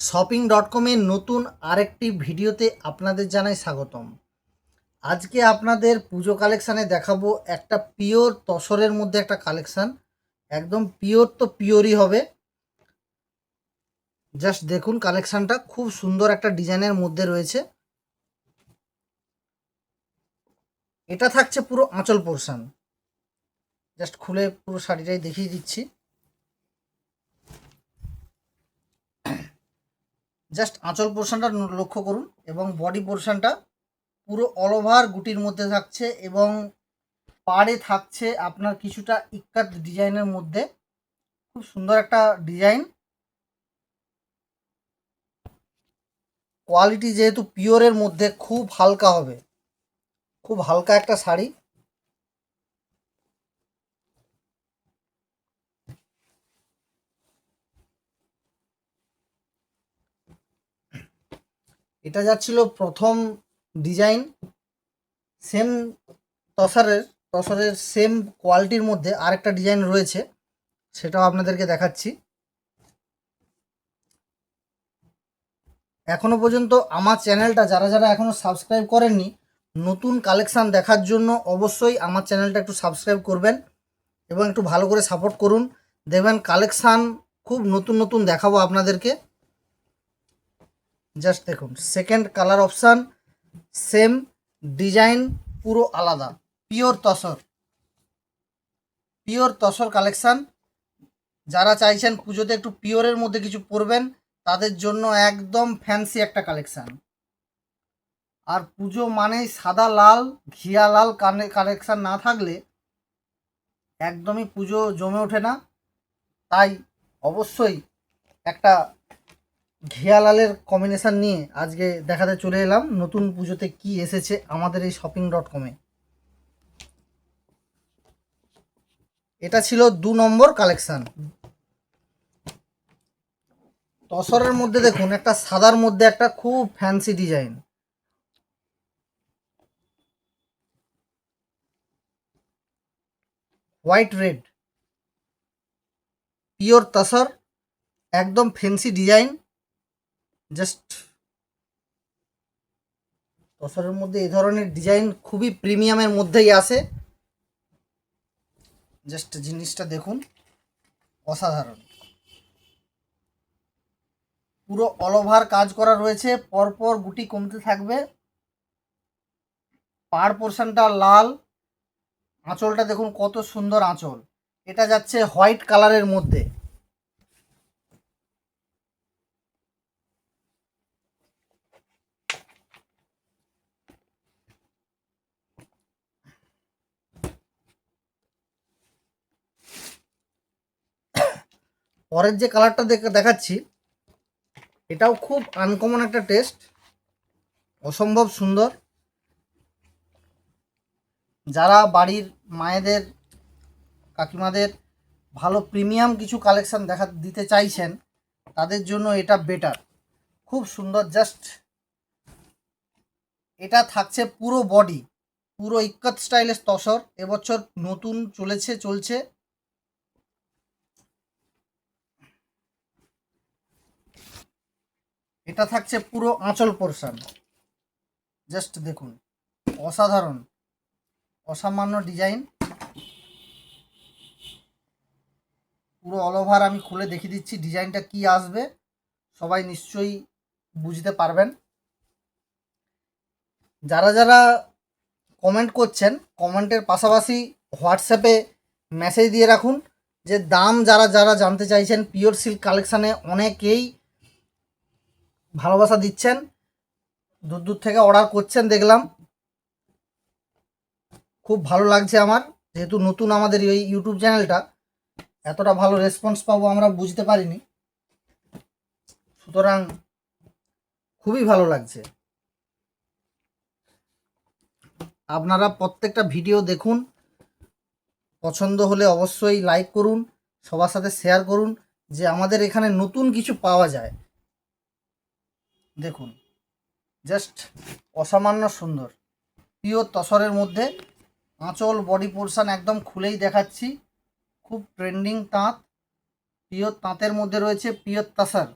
Shopping dot কমের নতুন আরেকটি ভিডিওতে আপনাদের জানাই স্বাগতম। আজকে আপনাদের পুজো কালেকশানে দেখাবো একটা পিওর তসরের মধ্যে একটা কালেকশান। একদম পিওর তো পিওরই হবে। জাস্ট দেখুন কালেকশানটা, খুব সুন্দর একটা ডিজাইনের মধ্যে রয়েছে। এটা থাকছে পুরো আঁচল পোর্শন। জাস্ট খুলে পুরো শাড়িটাই দেখিয়ে দিচ্ছি। জাস্ট আঁচল পোর্শনটা লক্ষ্য করুন এবং বডি পোর্শনটা পুরো অল ওভার গুটির মধ্যে থাকছে এবং পাড়ে থাকছে আপনার কিছুটা ইক্কাত ডিজাইনের মধ্যে। খুব সুন্দর একটা ডিজাইন। কোয়ালিটি যেহেতু পিওরের মধ্যে খুব হালকা হবে। খুব হালকা একটা শাড়ি। এটা যাচ্ছিল প্রথম ডিজাইন সেম তসারের, তসরের সেম কোয়ালিটির মধ্যে আরেকটা ডিজাইন রয়েছে, সেটাও আপনাদেরকে দেখাচ্ছি। এখনও পর্যন্ত আমার চ্যানেলটা যারা যারা এখনও সাবস্ক্রাইব করেননি, নতুন কালেকশান দেখার জন্য অবশ্যই আমার চ্যানেলটা একটু সাবস্ক্রাইব করবেন এবং একটু ভালো করে সাপোর্ট করুন। দেখবেন কালেকশান খুব নতুন নতুন দেখাবো আপনাদেরকে। জাস্ট দেখুন second colour option same design পুরো আলাদা। Pure tussar. Pure tussar collection যারা চাইছেন পুজোতে একটু পিওরের মধ্যে কিছু পরবেন, তাদের জন্য একদম ফ্যান্সি একটা কালেকশান আর পুজো মানেই সাদা লাল, ঘিয়া লাল কানে কালেকশান না থাকলে একদমই পুজো জমে ওঠে না। তাই অবশ্যই একটা ঘিয়া লালের কম্বিনেশান নিয়ে আজকে দেখাতে চলে এলাম। নতুন পুজোতে কি এসেছে আমাদের এই শপিং ডট কমে এটা ছিল দু নম্বর কালেকশান তসরের মধ্যে দেখুন, একটা সাদার মধ্যে একটা খুব fancy design white red pure tussar, একদম ফ্যান্সি ডিজাইন জাস্ট তসরের মধ্যে এই ধরনের ডিজাইন খুবই প্রিমিয়ামের মধ্যেই আসে জাস্ট জিনিসটা দেখুন, অসাধারণ। পুরো অল ওভার কাজ করা রয়েছে, পরপর গুটি কমতে থাকবে। পাড় পোর্শনটা লাল। আঁচলটা দেখুন কত সুন্দর আঁচল। এটা যাচ্ছে হোয়াইট কালারের মধ্যে। পরের যে কালারটা দেখাচ্ছি, এটাও খুব আনকমন একটা টেস্ট অসম্ভব সুন্দর। যারা বাড়ির মায়েদের, কাকিমাদের ভালো প্রিমিয়াম কিছু কালেকশন দেখা, দিতে চাইছেন, তাদের জন্য এটা বেটার খুব সুন্দর জাস্ট এটা থাকছে পুরো বডি পুরো ইক্কত স্টাইলের তসর, এবছর নতুন চলেছে, চলছে। এটা থাকছে পুরো আঁচল পোর্শন জাস্ট দেখুন, অসাধারণ, অসামান্য ডিজাইন পুরো অল ওভার আমি খুলে দেখিয়ে দিচ্ছি ডিজাইনটা কি আসবে। সবাই নিশ্চয়ই বুঝতে পারবেন। যারা যারা কমেন্ট করছেন কমেন্টের পাশাপাশি হোয়াটসঅ্যাপে মেসেজ দিয়ে রাখুন যে দাম যারা যারা জানতে চাইছেন পিওর সিল্ক কালেকশানে অনেকেই ভালোবাসা দিচ্ছেন, দূর দূর থেকে অর্ডার করছেন, দেখলাম। খুব ভালো লাগছে আমার, যেহেতু নতুন আমাদের এই ইউটিউব চ্যানেলটা এতটা ভালো রেসপন্স পাবো আমরা বুঝতে পারিনি। সুতরাং খুবই ভালো লাগছে। আপনারা প্রত্যেকটা ভিডিও দেখুন, পছন্দ হলে অবশ্যই লাইক করুন, সবার সাথে শেয়ার করুন, যে আমাদের এখানে নতুন কিছু পাওয়া যায়। দেখুন জাস্ট অসামান্য সুন্দর। পিওর তসরের মধ্যে আঁচল বডি পোর্শান একদম খুলেই দেখাচ্ছি। খুব ট্রেন্ডিং তাঁত। পিওর তাঁতের মধ্যে রয়েছে পিওর তাসার।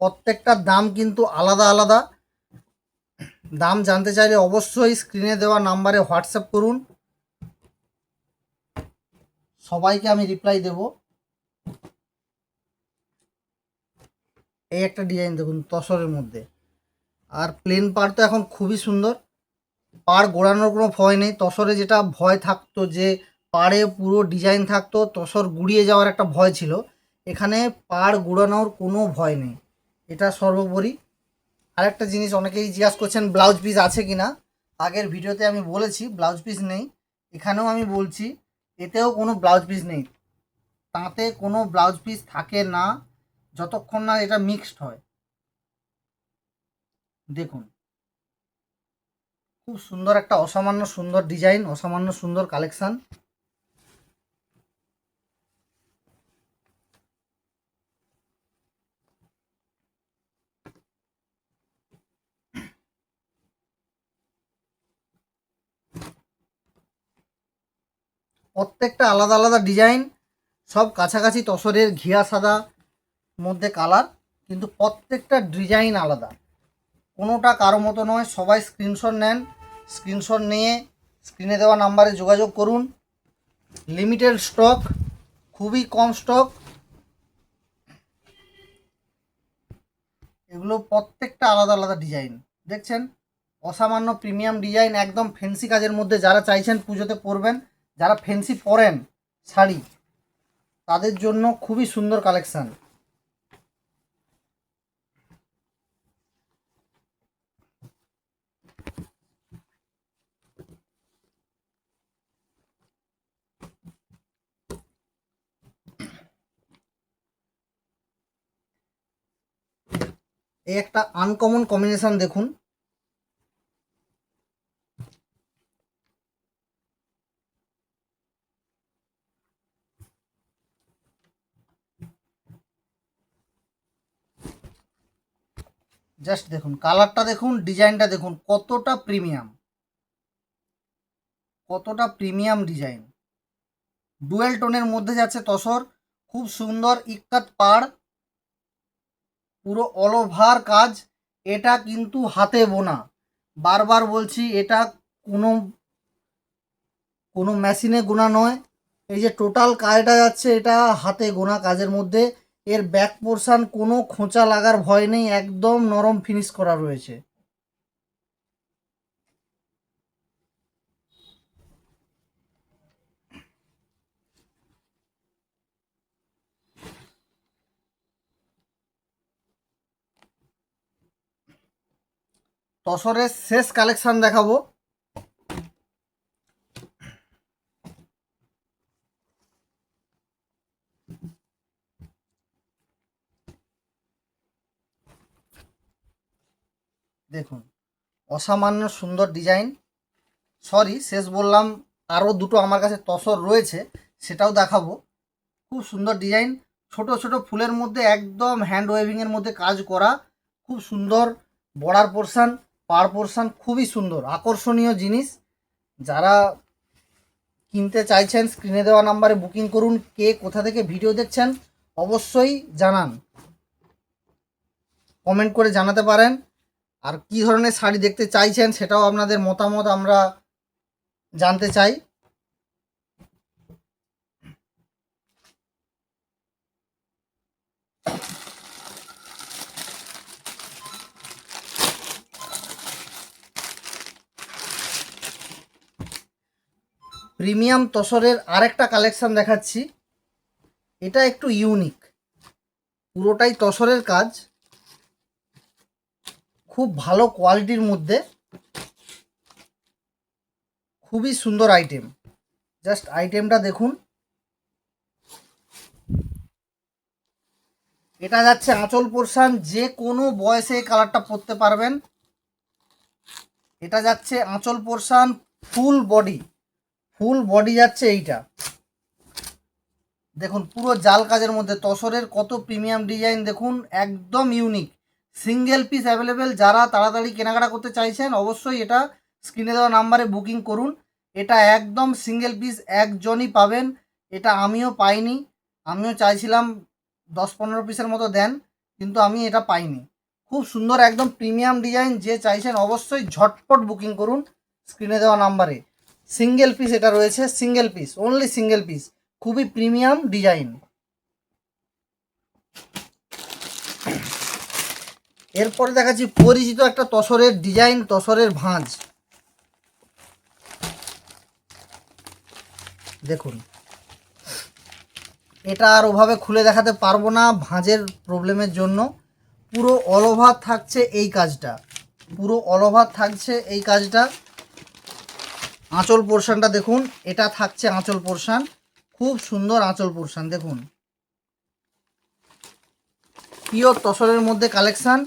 প্রত্যেকটার দাম কিন্তু আলাদা আলাদা। দাম জানতে চাইলে অবশ্যই স্ক্রিনে দেওয়া নাম্বারে হোয়াটসঅ্যাপ করুন। সবাইকে আমি রিপ্লাই দেব। এই একটা ডিজাইন দেখুন, তসরের মধ্যে। আর প্লেন পাড় তো এখন খুবই সুন্দর। পাড় গোড়ানোর কোনো ভয় নেই। তসরে যেটা ভয় থাকতো যে পাড়ে পুরো ডিজাইন থাকতো, তসর গুড়িয়ে যাওয়ার একটা ভয় ছিল। এখানে পাড় গুড়ানোর কোনো ভয় নেই। এটা সর্বোপরি। আরেকটা জিনিস, অনেকেই জিজ্ঞাসা করছেন ব্লাউজ পিস আছে কি না আগের ভিডিওতে আমি বলেছি ব্লাউজ পিস নেই। এখানেও আমি বলছি এতেও কোনো ব্লাউজ পিস নেই। তাতে কোনো ব্লাউজ পিস থাকে না, যতক্ষণ না এটা মিক্সড হয়। দেখুন। খুব সুন্দর একটা অসামান্য সুন্দর ডিজাইন অসামান্য সুন্দর কালেকশন প্রত্যেকটা আলাদা আলাদা ডিজাইন, সব কাছাকাছি তসরের ঘিয়া সাদা, মধ্যে কালার, কিন্তু প্রত্যেকটা ডিজাইন আলাদা। কোনোটা কারও মতো নয়, সবাই স্ক্রিনশট নেন স্ক্রিনশট নিয়ে স্ক্রিনে দেওয়া নাম্বারে যোগাযোগ করুন। লিমিটেড স্টক খুবই কম স্টক এগুলো প্রত্যেকটা আলাদা আলাদা ডিজাইন। দেখছেন? অসামান্য প্রিমিয়াম ডিজাইন, একদম ফেন্সি কাজের মধ্যে যারা চাইছেন পুজোতে পরবেন যারা ফেন্সি পরেন শাড়ি তাদের জন্য খুবই সুন্দর কালেকশান এই একটা আনকমন কম্বিনেশন দেখুন। জাস্ট দেখুন কালারটা দেখুন ডিজাইনটা দেখুন, কতটা প্রিমিয়াম কতটা প্রিমিয়াম ডিজাইন ডুয়েল টোনের মধ্যে যাচ্ছে তসর, খুব সুন্দর ইক্কাত পাড়, পুরো অল ওভার কাজ, এটা কিন্তু হাতে বোনা। বারবার বলছি, এটা কোনো কোনো মেশিনে গোনা নয়। এই যে টোটাল কাজটা যাচ্ছে, এটা হাতে গোনা কাজের মধ্যে। এর ব্যাক পোর্শন কোনো খোঁচা লাগার ভয় নেই, একদম নরম ফিনিশ করা রয়েছে। তসরের শেষ কালেকশান দেখাবো। দেখুন, অসামান্য সুন্দর ডিজাইন। সরি শেষ বললাম আরও দুটো আমার কাছে তসর রয়েছে, সেটাও দেখাবো। খুব সুন্দর ডিজাইন, ছোট ছোট ফুলের মধ্যে একদম হ্যান্ড ওয়েভিংয়ের মধ্যে কাজ করা, খুব সুন্দর বর্ডার পোর্শান পার পোর্শান খুবই সুন্দর, আকর্ষণীয় জিনিস। যারা কিনতে চাইছেন স্ক্রিনে দেওয়া নাম্বারে বুকিং করুন, কে কোথা থেকে ভিডিও দেখছেন, অবশ্যই জানান। কমেন্ট করে জানাতে পারেন। আর কি ধরনের শাড়ি দেখতে চাইছেন সেটাও আপনাদের মতামত আমরা জানতে চাই। প্রিমিয়াম তসরের আরেকটা কালেকশন দেখাচ্ছি। এটা একটু ইউনিক। পুরোটাই তসরের কাজ। খুব ভালো কোয়ালিটির মধ্যে খুবই সুন্দর আইটেম জাস্ট আইটেমটা দেখুন। এটা যাচ্ছে আঁচল পোর্শান যে কোনো বয়সে এই কালারটা পরতে পারবেন। এটা যাচ্ছে আঁচল portion full body full body যাচ্ছে এইটা। দেখুন, পুরো জাল কাজের মধ্যে, তসরের কত প্রিমিয়াম ডিজাইন দেখুন, একদম ইউনিক সিঙ্গেল পিস অ্যাভেলেবেল যারা তাড়াতাড়ি কেনাকাটা করতে চাইছেন, অবশ্যই এটা স্ক্রিনে দেওয়া নাম্বারে বুকিং করুন। এটা একদম সিঙ্গেল পিস একজনই পাবেন। এটা আমিও পাইনি। আমিও চাইছিলাম দশ পনেরো পিসের মতো দেন, কিন্তু আমি এটা পাইনি। খুব সুন্দর, একদম প্রিমিয়াম ডিজাইন যে চাইছেন অবশ্যই ঝটপট বুকিং করুন স্ক্রিনে দেওয়া নাম্বারে সিঙ্গেল পিস এটা রয়েছে single piece only single piece খুবই প্রিমিয়াম ডিজাইন এরপরে দেখাচ্ছি পরিচিত একটা তসরের ডিজাইন, তসরের ভাঁজ। দেখুন। এটা আর ওভাবে খুলে দেখাতে পারব না ভাঁজের প্রবলেমের জন্য। পুরো অল ওভার থাকছে এই কাজটা। পুরো অল ওভার থাকছে এই কাজটা। আঁচল পোর্শনটা দেখুন। এটা থাকছে আঁচল পোর্শন। খুব সুন্দর আঁচল পোর্শন, দেখুন। পিওর তসরের মধ্যে কালেকশান।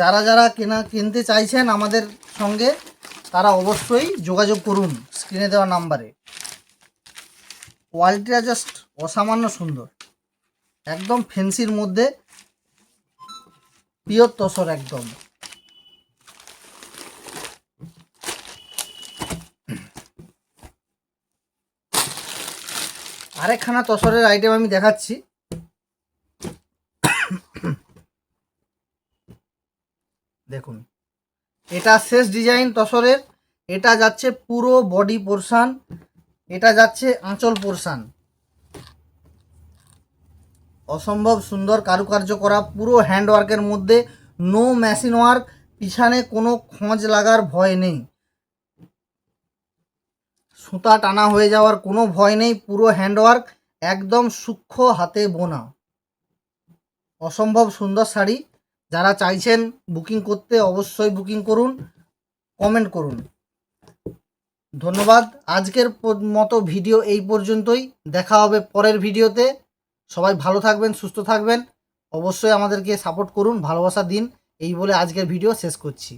যারা যারা কেনা কিনতে চাইছেন আমাদের সঙ্গে, তারা অবশ্যই যোগাযোগ করুন স্ক্রিনে দেওয়া নাম্বারে। কোয়ালিটিটা জাস্ট অসামান্য সুন্দর। একদম ফেন্সির মধ্যে পিওর তসর একদম। আরেকখানা তসরের আইটেম আমি দেখাচ্ছি। দেখুন। এটা শেষ ডিজাইন তসরের, এটা যাচ্ছে পুরো বডি পোর্শান এটা যাচ্ছে আঁচল পোর্শান অসম্ভব সুন্দর কারুকার্য করা, পুরো হ্যান্ডওয়ার্কের মধ্যে নো মেশিন ওয়ার্ক পিছনে কোনো খোঁজ লাগার ভয় নেই। সুতা টানা হয়ে যাওয়ার কোনো ভয় নেই, পুরো হ্যান্ডওয়ার্ক একদম সূক্ষ্ম হাতে বোনা। অসম্ভব সুন্দর শাড়ি। যারা চাইছেন বুকিং করতে অবশ্যই বুকিং করুন কমেন্ট করুন। ধন্যবাদ। আজকের মতো ভিডিও এই পর্যন্তই। দেখা হবে পরের ভিডিওতে। সবাই ভালো থাকবেন, সুস্থ থাকবেন। অবশ্যই আমাদেরকে সাপোর্ট করুন, ভালোবাসা দিন। এই বলে আজকের ভিডিও শেষ করছি।